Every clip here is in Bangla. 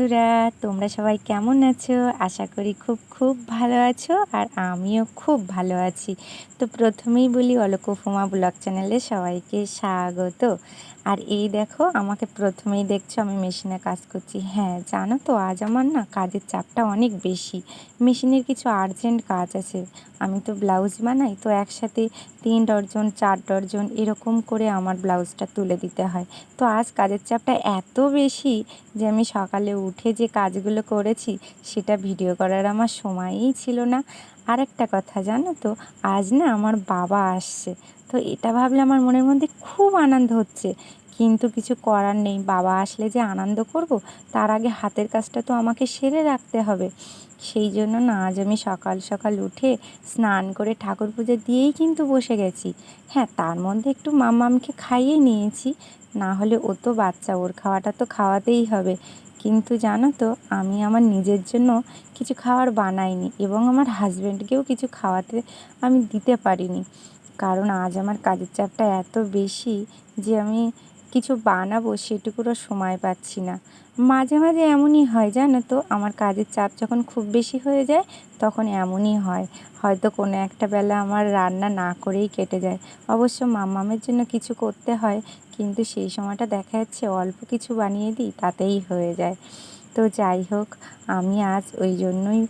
বন্ধুরা, তোমরা সবাই কেমন আছো? আশা করি খুব খুব ভালো আছো আর আমিও খুব ভালো আছি। তো প্রথমেই বলি অলকোফুমা ব্লগ চ্যানেলে সবাইকে স্বাগত। আর এই দেখো, আমাকে প্রথমেই দেখছ, আমি মেশিনে কাজ করছি। হ্যাঁ জানো তো, আজ আমার না কাজের চাপটা অনেক বেশি। মেশিনের কিছু আর্জেন্ট কাজ আছে। আমি তো ব্লাউজ বানাই, তো একসাথে তিন ডর্জন চার ডর্জন এরকম করে আমার ব্লাউজটা তুলে দিতে হয়। তো আজ কাজের চাপটা এত বেশি যে আমি সকালে উঠে যে কাজগুলো করেছি, সেটা ভিডিও করার আমার সময়ই ছিল না। আর একটা কথা জানো তো, আজ না আমার বাবা আসছে। তো এটা ভাবলে আমার মনের মধ্যে খুব আনন্দ হচ্ছে। কিন্তু কিছু করার নেই, বাবা আসলে যে আনন্দ করব, তার আগে হাতের কাজটা তো আমাকে সেরে রাখতে হবে। সেই জন্য না আজ আমি সকাল সকাল উঠে স্নান করে ঠাকুর পুজো দিয়েই কিন্তু বসে গেছি। হ্যাঁ তার মধ্যে একটু মামামকে খাইয়ে নিয়েছি। না হলে ও তো বাচ্চা, ওর খাওয়াটা তো খাওয়াতেই হবে। কিন্তু জানো তো, আমি আমার নিজের জন্য কিছু খাবার বানাইনি এবং আমার হাজব্যান্ডকেও কিছু খাওয়াতে আমি দিতে পারিনি। কারণ আজ আমার কাজের চাপটা এত বেশি যে আমি কিছু বানাবো সেটুকুরও সময় পাচ্ছি না। মাঝে মাঝে এমনই হয়, জানো তো? আমার কাজের চাপ যখন খুব বেশি হয়ে যায়, তখন এমনই হয়। হয়তো কোনো একটা বেলা আমার রান্না না করেই কেটে যায়। অবশ্য মামামের জন্য কিছু করতে হয়, কিন্তু সেই সময়টা দেখা যাচ্ছে অল্প কিছু বানিয়ে দিই, তাতেই হয়ে যায়। তো যাই হোক আমি আজ ওই জন্যই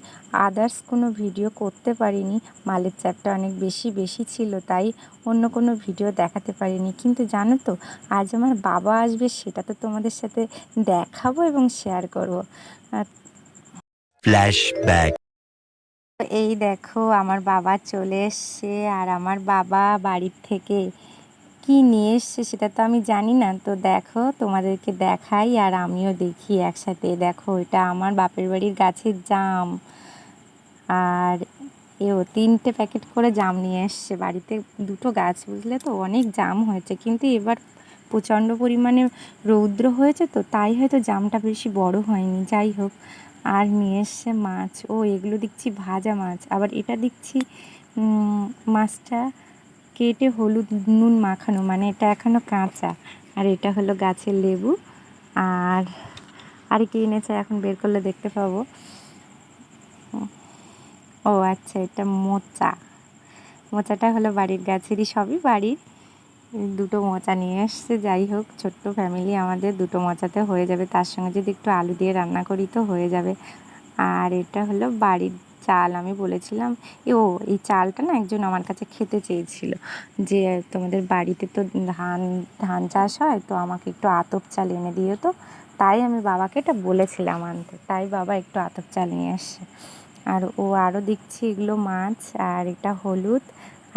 আদার্স কোনো ভিডিও করতে পারিনি। মালের চাপটা অনেক বেশি বেশি ছিল তাই অন্য কোনো ভিডিও দেখাতে পারিনি। কিন্তু জানো তো আজ আমার বাবা আসবে সেটা তো তোমাদের সাথে দেখাবো এবং শেয়ার করব। Flashback. এই দেখো আমার বাবা চলে এসছে আর আমার বাবা বাড়ির থেকে কি নিয়ে এসছে সেটা তো আমি জানি না। তো দেখো, তোমাদেরকে দেখাই আর আমিও দেখি একসাথে। দেখো এটা আমার বাপের বাড়ির গাছের জাম। আর এও তিনটে প্যাকেট করে জাম নিয়ে এসছে। বাড়িতে দুটো গাছ, বুঝলে তো? অনেক জাম হয়েছে। কিন্তু এবার প্রচণ্ড পরিমাণে রৌদ্র হয়েছে তো, তাই হয়তো জামটা বেশি বড় হয়নি। যাই হোক, আর নিয়ে এসছে মাছ। ও, এগুলো দেখছি ভাজা মাছ। আবার এটা দেখছি মাছটা কেটে হলুদ নুন মাখানো মানে এটা এখনও কাঁচা। আর এটা হলো গাছের লেবু। আর আর কি এনেছে, এখন বের করলে দেখতে পাবো। ও আচ্ছা এটা মোচা। মোচাটা হলো বাড়ির গাছেরই, সবই বাড়ির। দুটো মোচা নিয়ে এসছে, যাই হোক, ছোট্ট ফ্যামিলি আমাদের দুটো মোচাতে হয়ে যাবে। তার সঙ্গে যদি একটু আলু দিয়ে রান্না করি তো হয়ে যাবে। আর এটা হলো বাড়ির চাল আমি বলেছিলাম ও, এই চালটা না একজন আমার কাছে খেতে চেয়েছিল যে তোমাদের বাড়িতে তো ধান ধান চাষ হয়, তো আমাকে একটু আতপ চাল এনে দিও তো। তাই আমি বাবাকে এটা বলেছিলাম আনতে, তাই বাবা একটু আতপ চাল নিয়ে এসছে আর ও আরও দেখছি এগুলো মাছ আর এটা হলুদ,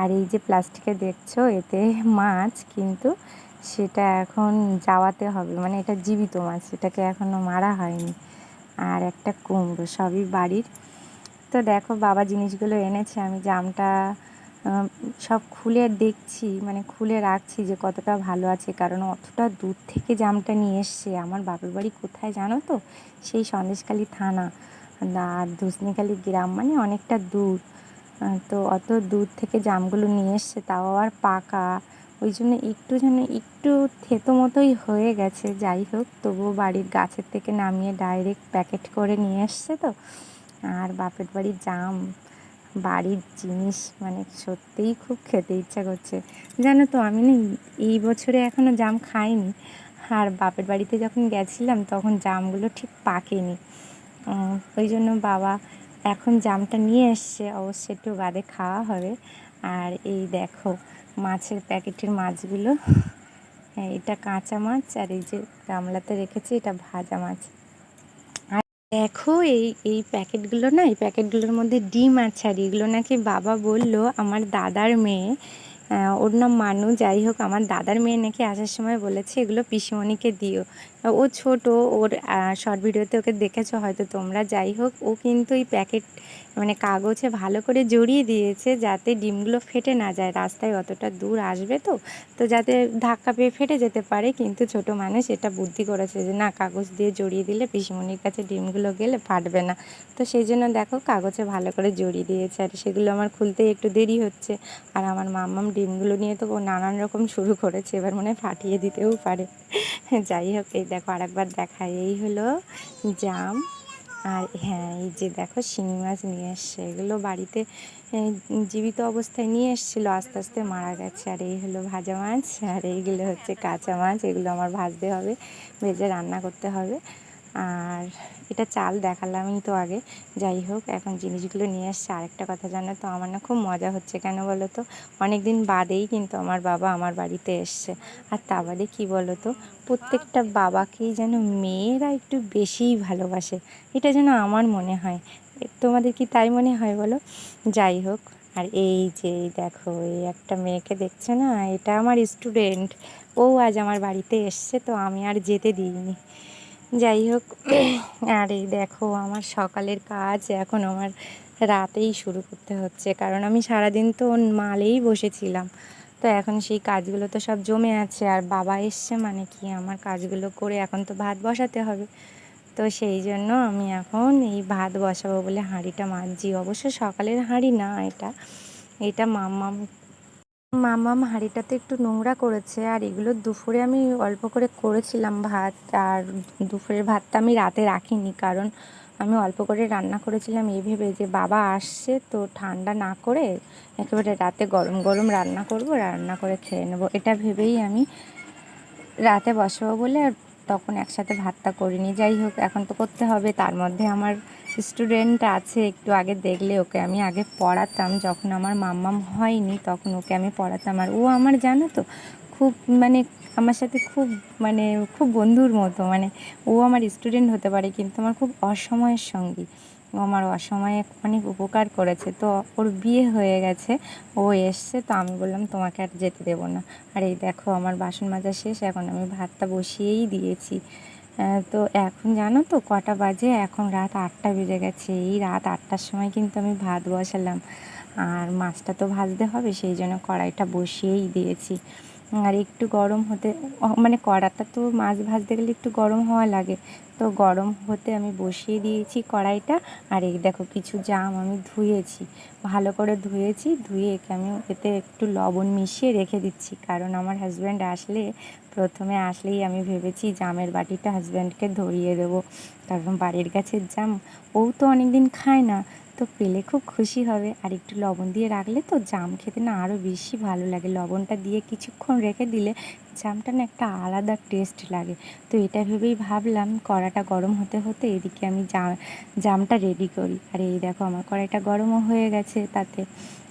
আর এই যে প্লাস্টিকে দেখছ, এতে মাছ কিন্তু সেটা এখন যাওয়াতে হবে মানে এটা জীবিত মাছ, এটাকে এখনও মারা হয়নি। আর একটা কুমড়ো, সবই বাড়ির তো দেখো বাবা জিনিসগুলো এনেছে, আমি জামটা সব খুলে দেখছি মানে খুলে রাখছি যে কতটা ভালো আছে, কারণ অতটা দূর থেকে জামটা নিয়ে এসছে। আমার বাপের বাড়ি কোথায় জানো তো? সেই সন্দেশখালী থানা আর ধুসনিখালী গ্রাম মানে অনেকটা দূর। তো অত দূর থেকে জামগুলো নিয়ে এসছে, তাও আবার পাকা। ওই জন্য একটু যেন একটু থেতো মতোই হয়ে গেছে, যাই হোক, তবুও বাড়ির গাছের থেকে নামিয়ে ডাইরেক্ট প্যাকেট করে নিয়ে এসছে তো। আর বাপের বাড়ির জাম, বাড়ির জিনিস মানে সত্যিই খুব খেতে ইচ্ছা করছে। জানো তো, আমি না এই বছরে এখনও জাম খাইনি। আর বাপের বাড়িতে যখন গেছিলাম, তখন জামগুলো ঠিক পাকেনি। ওই জন্য বাবা এখন জামটা নিয়ে এসছে, অবশ্যই একটু বাদে খাওয়া হবে। আর এই দেখো, মাছের প্যাকেটের মাছগুলো। হ্যাঁ এটা কাঁচা মাছ, আর এই যে গামলাতে রেখেছি, এটা ভাজা মাছ। দেখো এই এই প্যাকেটগুলো না, এই প্যাকেটগুলোর মধ্যে ডিম আছে, আর এগুলো নাকি বাবা বলল আমার দাদার মেয়ে ওর নাম মানু যাই হোক, আমার দাদার মেয়ে নাকি আসার সময় বলেছে, এগুলো পিসিমণিকে দিও। ও ছোট, ওর শর্ট ভিডিওতে ওকে দেখেছ, হয়তো তোমরা যাই হোক, ও কিন্তু এই প্যাকেট মানে কাগজে ভালো করে জড়িয়ে দিয়েছে যাতে ডিমগুলো ফেটে না যায়। রাস্তায় অতটা দূর আসবে তো তো যাতে ধাক্কা পেয়ে ফেটে যেতে পারে, কিন্তু ছোট মানুষ এটা বুদ্ধি করেছে যে, না, কাগজ দিয়ে জড়িয়ে দিলে পিসিমণির কাছে ডিমগুলো গেলে ফাটবে না। তো সেই জন্য দেখো, কাগজে ভালো করে জড়িয়ে দিয়েছে, আর সেগুলো আমার খুলতে একটু দেরি হচ্ছে। আর আমার মাম্মাম ডিমগুলো নিয়ে তো নানান রকম শুরু করেছে, এবার মনে ফাটিয়ে দিতেও পারে। যাই হোক, এই দেখো আরেকবার দেখাই। এই হলো জাম, আর হ্যাঁ এই যে দেখো শিঙি মাছ নিয়ে এসছে। এগুলো বাড়িতে জীবিত অবস্থায় নিয়ে এসেছিল, আস্তে আস্তে মারা গেছে। আর এই হলো ভাজা মাছ, আর এইগুলো হচ্ছে কাঁচা মাছ, এগুলো আমার ভাজতে হবে, ভেজে রান্না করতে হবে। আর এটা চাল দেখালামই তো আগে। যাই হোক, এখন জিনিসগুলো নিয়ে এসছে আরেকটা কথা জানো তো, আমার না খুব মজা হচ্ছে কেন বলো তো? অনেক দিন বাদেই কিন্তু আমার বাবা আমার বাড়িতে এসছে। আর তা বাদে কী বলো তো? প্রত্যেকটা বাবাকেই যেন মেয়েরা একটু বেশিই ভালোবাসে। এটা যেন আমার মনে হয়। তোমাদের কি তাই মনে হয় বলো? যাই হোক, আর এই যে দেখো, এই একটা মেয়েকে দেখছে না? এটা আমার স্টুডেন্ট। ও আজ আমার বাড়িতে এসছে, তো আমি আর যেতে দিইনি। যাই হোক, আর এই দেখো আমার সকালের কাজ এখন আমার রাতেই শুরু করতে হচ্ছে। কারণ আমি সারাদিন তো মালেই বসেছিলাম। তো এখন সেই কাজগুলো তো সব জমে আছে। আর বাবা এসছে মানে কি, আমার কাজগুলো করে এখন তো ভাত বসাতে হবে। তো সেই জন্য আমি এখন এই ভাত বসাবো বলে হাঁড়িটা মাজছি। অবশ্য সকালের হাঁড়ি না এটা। এটা মাম্মাম মামাম হাঁড়িটাতে একটু নোংরা করেছে আর এগুলো দুপুরে আমি অল্প করে করেছিলাম ভাত আর দুপুরের ভাতটা আমি রাতে রাখিনি কারণ আমি অল্প করে রান্না করেছিলাম। এই ভেবে যে বাবা আসছে তো ঠান্ডা না করে একেবারে রাতে গরম গরম রান্না করব, রান্না করে খেয়ে নেব। এটা ভেবেই আমি রাতে বসাবো বলে আর তখন একসাথে ভাতটা করিনি যাই হোক, এখন তো করতে হবে। তার মধ্যে আমার স্টুডেন্ট আছে, একটু আগে দেখলে ওকে আমি আগে পড়াতাম। যখন আমার মাম্মাম হয়নি, তখন ওকে আমি পড়াতাম। আর ও আমার, জানো তো, খুব মানে আমার সাথে খুব মানে খুব বন্ধুর মতো। মানে ও আমার স্টুডেন্ট হতে পারে, কিন্তু আমার খুব অসময়ের সঙ্গী। আমার অসময়ে অনেক উপকার করেছে। তো ওর বিয়ে হয়ে গেছে, ও এসছে, তো আমি বললাম, তোমাকে আর যেতে দেবো না। আর এই দেখো, আমার বাসন মাজা শেষ, এখন আমি ভাতটা বসিয়েই দিয়েছি। তো এখন জানো তো, কটা বাজে, এখন রাত আটটা বেজে গেছে। এই রাত আটটার সময় কিন্তু আমি ভাত বসালাম। আর মাছটা তো ভাজতে হবে, সেই জন্য কড়াইটা বসিয়েই দিয়েছি। আর একটু গরম হতে মানে কড়াটা তো মাছ ভাজতে গেলে একটু গরম হওয়া লাগে। তো গরম হতে আমি বসিয়ে দিয়েছি কড়াইটা। আর এই দেখো কিছু জাম আমি ধুয়েছি। ভালো করে ধুয়েছি, ধুয়ে একে আমি এতে একটু লবণ মিশিয়ে রেখে দিচ্ছি। কারণ আমার হাজব্যান্ড আসলে, প্রথমে আসলেই আমি ভেবেছি জামের বাটিটা হাজব্যান্ডকে ধরিয়ে দেবো। কারণ বাড়ির গাছের জাম ও তো অনেক দিন খায় না। তো পেলে খুব খুশি হবে। আর একটু লবণ দিয়ে রাখলে তো জাম খেতে না আরও বেশি ভালো লাগে। লবণটা দিয়ে কিছুক্ষণ রেখে দিলে জামটা না একটা আলাদা টেস্ট লাগে। তো এটা ভেবেই ভাবলাম কড়াটা গরম হতে হতে এদিকে আমি জাম জামটা রেডি করি। আর এই দেখো আমার কড়াইটা গরমও হয়ে গেছে তাতে।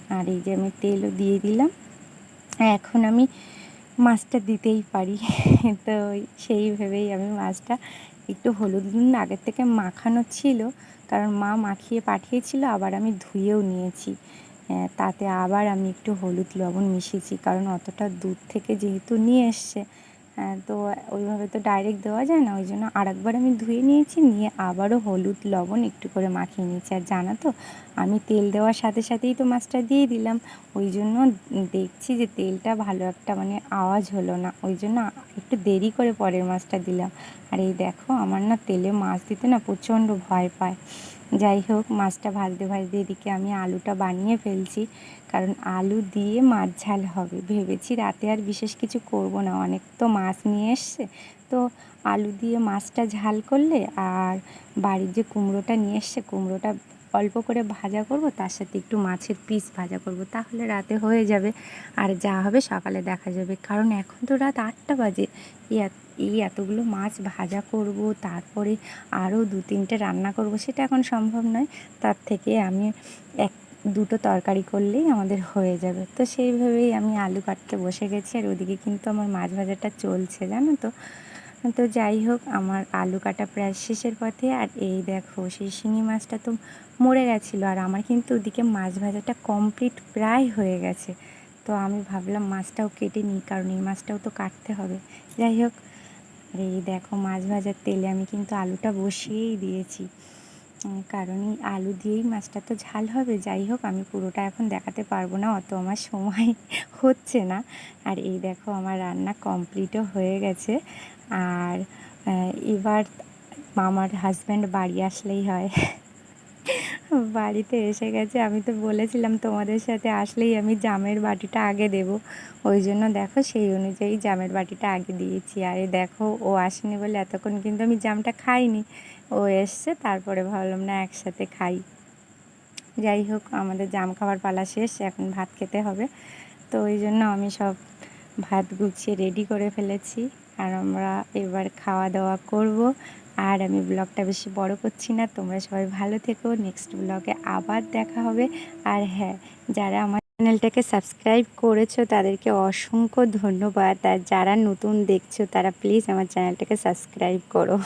আর এই যে আমি তেলও দিয়ে দিলাম। এখন আমি মাছটা দিতেই পারি। তো সেই ভেবেই আমি মাছটা একটু হলুদ নুন আগের থেকে মাখানো ছিল, কারণ মা মাখিয়ে পাঠিয়েছিল, আবার আমি ধুয়েও নিয়েছি। তাতে আবার আমি একটু হলুদ লবণ মিশিয়েছি, কারণ অতটা দূর থেকে যেহেতু নিয়ে এসছে তো ওইভাবে তো ডাইরেক্ট দেওয়া যায় না, ওই জন্য আরেকবার আমি ধুয়ে নিয়েছি, নিয়ে আবারও হলুদ লবণ একটু করে মাখিয়ে নিয়েছি। আর জানা তো, আমি তেল দেওয়ার সাথে সাথেই তো মাছটা দিয়ে দিলাম, ওই জন্য দেখছি যে তেলটা ভালো একটা মানে আওয়াজ হলো না, ওই জন্য একটু দেরি করে পরের মাছটা দিলাম। আর এই দেখো, আমার না তেলে মাছ দিতে না প্রচণ্ড ভয় পায়। যাই হোক, মাছটা ভাজতে ভাজতে এদিকে আমি আলুটা বানিয়ে ফেলছি। কারণ আলু দিয়ে মাছ ঝাল হবে। ভেবেছি রাতে আর বিশেষ কিছু করব না। অনেক তো মাছ নিয়ে এসছে। তো আলু দিয়ে মাছটা ঝাল করলে আর বাড়ির যে কুমড়োটা নিয়ে এসছে, কুমড়োটা অল্প করে ভাজা করব, তার সাথে একটু মাছের পিস ভাজা করব, তাহলে রাতে হয়ে যাবে। আর যা হবে সকালে দেখা যাবে। কারণ এখন তো রাত আটটা বাজে। এই এতগুলো মাছ ভাজা করব, তারপরে আরও দু তিনটে রান্না করব, সেটা এখন সম্ভব নয়। তার থেকে আমি এক, দুটো তরকারি করলেই আমাদের হয়ে যাবে। তো সেইভাবেই আমি আলু কাটতে বসে গেছি। আর ওদিকে কিন্তু আমার মাছ ভাজাটা চলছে, জানো তো? তো যাই হোক, আমার আলু কাটা প্রায় শেষের পথে আর এই দেখো, সেই শিঙি মাছটা তো মরে গেছিল আর আমার কিন্তু ওদিকে মাছ ভাজাটা কমপ্লিট প্রায় হয়ে গেছে। তো আমি ভাবলাম মাছটাও কেটে নিই, কারণ এই মাছটাও তো কাটতে হবে। যাই হোক, আর এই দেখো মাছ ভাজার তেলে আমি কিন্তু আলুটা বসিয়েই দিয়েছি। কারণ এই আলু দিয়েই মাছটা তো ঝাল হবে। যাই হোক, আমি পুরোটা এখন দেখাতে পারব না, অত আমার সময় হচ্ছে না। আর এই দেখো, আমার রান্না কমপ্লিটও হয়ে গেছে। আর এবার আমার হাজব্যান্ড বাড়ি আসলেই হয়। বাড়িতে এসে গেছে। আমি তো বলেছিলাম তোমাদের সাথে, আসলেই আমি জামের বাটিটা আগে দেব। ওই জন্য দেখো, সেই অনুযায়ী জামের বাটিটা আগে দিয়েছি। আর দেখো, ও আসেনি বলে এতক্ষণ কিন্তু আমি জামটা খাইনি। ও এসছে, তারপরে ভাবলাম, না, একসাথে খাই। যাই হোক, আমাদের জাম খাবার পালা শেষ, এখন ভাত খেতে হবে। তো ওই জন্য আমি সব ভাত গুছিয়ে রেডি করে ফেলেছি। আর আমরা এবার খাওয়া দাওয়া করব। আর আমি ব্লগটা বেশি বড় করছি না। তোমরা সবাই ভালো থেকো। নেক্সট ব্লগে আবার দেখা হবে। আর হ্যাঁ যারা আমার চ্যানেলটাকে সাবস্ক্রাইব করেছ, তাদেরকে অসংখ্য ধন্যবাদ। আর যারা নতুন দেখছ, তারা প্লিজ আমার চ্যানেলটাকে সাবস্ক্রাইব করো।